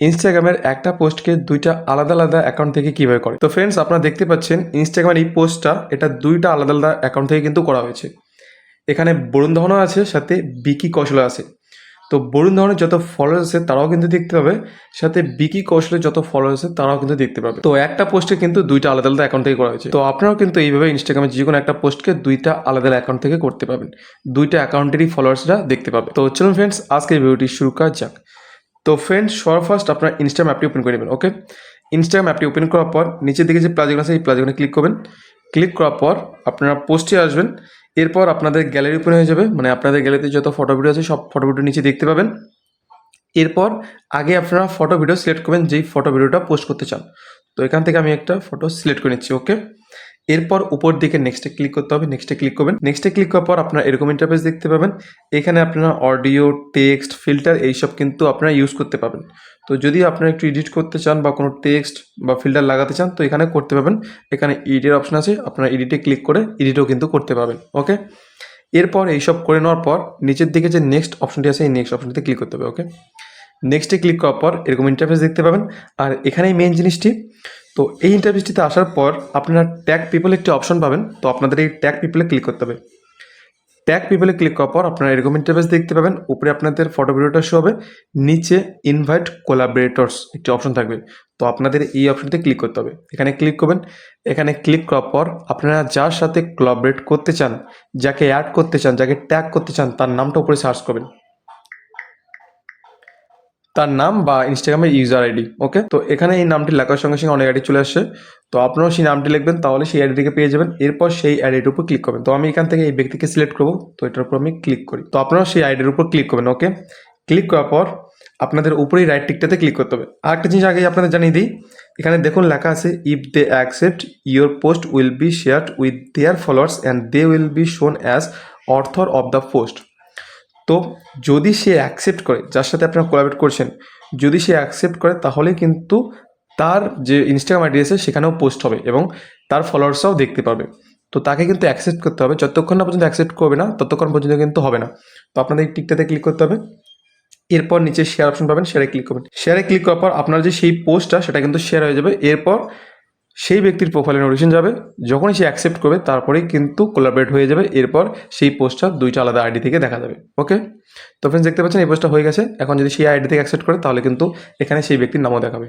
ইনস্টাগ্রামের একটা পোস্টকে দুইটা আলাদা আলাদা অ্যাকাউন্ট থেকে কীভাবে করে? তো ফ্রেন্ডস আপনারা দেখতে পাচ্ছেন ইনস্টাগ্রামের এই পোস্টটা এটা দুইটা আলাদা আলাদা অ্যাকাউন্ট থেকে কিন্তু করা হয়েছে। এখানে বরুণ ধাওয়ানও আছে, সাথে বিকি কৌশলও আছে। তো বরুণ ধাওয়ানের যত ফলোয়ার আছে, তারাও কিন্তু দেখতে পাবে। সাথে বিকি কৌশলের যত ফলোয়ার আছে, তারাও কিন্তু দেখতে পাবে। তো একটা পোস্টে কিন্তু দুইটা আলাদা আলাদা অ্যাকাউন্ট থেকে করা হয়েছে। তো আপনারাও কিন্তু এইভাবে ইনস্টাগ্রামে যে কোনো একটা পোস্টকে দুইটা আলাদা আলাদা অ্যাকাউন্ট থেকে করতে পারবেন। দুইটা অ্যাকাউন্টেরই ফলোয়ার্সরা দেখতে পাবে। তো চলুন ফ্রেন্ডস আজকের ভিডিওটি শুরু করা যাক। তো ফ্রেন্ডস সবার ফার্স্ট আপনার ইনস্টাগ্রাম অ্যাপটি ওপেন করে নেবেন ওকে ইনস্টাগ্রাম অ্যাপটি ওপেন করার পর নিচের দিকে যে প্লাজিকন আছে, এই প্লাজিকনে ক্লিক করবেন। ক্লিক করার পর আপনারা পোস্টে আসবেন। এরপর আপনাদের গ্যালারি ওপেন হয়ে যাবে মানে আপনাদের গ্যালারিতে যত ফটো ভিডিও আছে, সব ফটো ভিডিও নিচে দেখতে পাবেন। এরপর আগে আপনারা ফটো ভিডিও সিলেক্ট করবেন, যেই ফটো ভিডিওটা পোস্ট করতে চান। তো এখান থেকে আমি একটা ফটো সিলেক্ট করে নিচ্ছি ওকে এরপর উপর দিকে নেক্সটে ক্লিক করতে হবে নেক্সটে ক্লিক করবেন। নেক্সটে ক্লিক করার পর আপনার এরকম ইন্টারফেস দেখতে পাবেন। এখানে আপনারা অডিও টেক্সট ফিল্টার এইসব কিন্তু আপনারা ইউজ করতে পারবেন। তো যদি আপনারা একটু এডিট করতে চান বা কোনো টেক্সট বা ফিল্টার লাগাতে চান, তো এখানে করতে পারবেন। এখানে এডিটের অপশন আছে, আপনারা এডিটে ক্লিক করে এডিটও কিন্তু করতে পারবেন ওকে এরপর এইসব করে নেওয়ার পর নিচের দিকে যে নেক্সট অপশনটি আছে, এই নেক্সট অপশনটিতে ক্লিক করতে হবে ওকে নেক্সটে ক্লিক করার পর এরকম ইন্টারফেস দেখতে পাবেন। আর এখানেই মেন জিনিসটি তো এই ইন্টারফেসটিতে আসার পর আপনারা ট্যাগ পিপল একটি অপশন পাবেন। তো আপনাদের এই ট্যাগ পিপলে ক্লিক করতে হবে। ট্যাগ পিপলে ক্লিক করার পর আপনারা এরকম ইন্টারফেস দেখতে পাবেন। উপরে আপনাদের ফটো ভিডিওটা শো হবে। নিচে ইনভাইট কোলাবরেটরস একটি অপশন থাকবে। তো আপনাদের এই অপশনটিতে ক্লিক করতে হবে। এখানে ক্লিক করবেন। এখানে ক্লিক করার পর আপনারা যার সাথে কোলাবরেট করতে চান, যাকে অ্যাড করতে চান, যাকে ট্যাগ করতে চান, তার নামটা উপরে সার্চ করবেন। তার নাম বা ইনস্টাগ্রামের ইউজার আইডি ওকে তো এখানে এই নামটি লেখার সঙ্গে সঙ্গে অনেক আইডি চলে আসছে তো আপনারাও সেই নামটি লিখবেন, তাহলে সেই আইডিটিকে পেয়ে যাবেন। এরপর সেই আইডির উপর ক্লিক করবেন। তো আমি এখান থেকে এই ব্যক্তিকে সিলেক্ট করব, তো এটার উপর আমি ক্লিক করি। তো আপনারাও সেই আইডির উপর ক্লিক করবেন ওকে ক্লিক করার পর আপনাদের উপরেই রাইট টিকটাতে ক্লিক করতে হবে। আরেকটা জিনিস আগে আপনাদের জানিয়ে দিই, এখানে দেখুন লেখা আছে if they accept your post will be shared with their followers and they will be shown as author of the post তো যদি সে অ্যাকসেপ্ট করে, যার সাথে আপনারা কোলাবরেট করছেন, যদি সে অ্যাকসেপ্ট করে, তাহলে কিন্তু তার যে ইনস্টাগ্রাম আইডি আছে, সেখানেও পোস্ট হবে এবং তার ফলোয়ার্সরাও দেখতে পাবে তো তাকে কিন্তু অ্যাকসেপ্ট করতে হবে। যতক্ষণ না পর্যন্ত অ্যাকসেপ্ট করবে না, ততক্ষণ পর্যন্ত কিন্তু হবে না। তো আপনাদের টিকটাতে ক্লিক করতে হবে। এরপর নিচে শেয়ার অপশন পাবেন শেয়ারে ক্লিক করবেন। শেয়ারে ক্লিক করার পর আপনার যে সেই পোস্টটা সেটা কিন্তু শেয়ার হয়ে যাবে। এরপর সেই ব্যক্তির প্রোফাইলে নোটিফিকেশন যাবে, যখনই সে অ্যাকসেপ্ট করবে, তারপরেই কিন্তু কোলাবরেট হয়ে যাবে, এরপর সেই পোস্টটা দুইটা আলাদা আইডি থেকে দেখা যাবে ওকে তো ফ্রেন্ডস দেখতে পাচ্ছেন, এই পোস্টটা হয়ে গেছে, এখন যদি সেই আইডি থেকে অ্যাকসেপ্ট করে, তাহলে কিন্তু এখানে সেই ব্যক্তির নামও দেখাবে।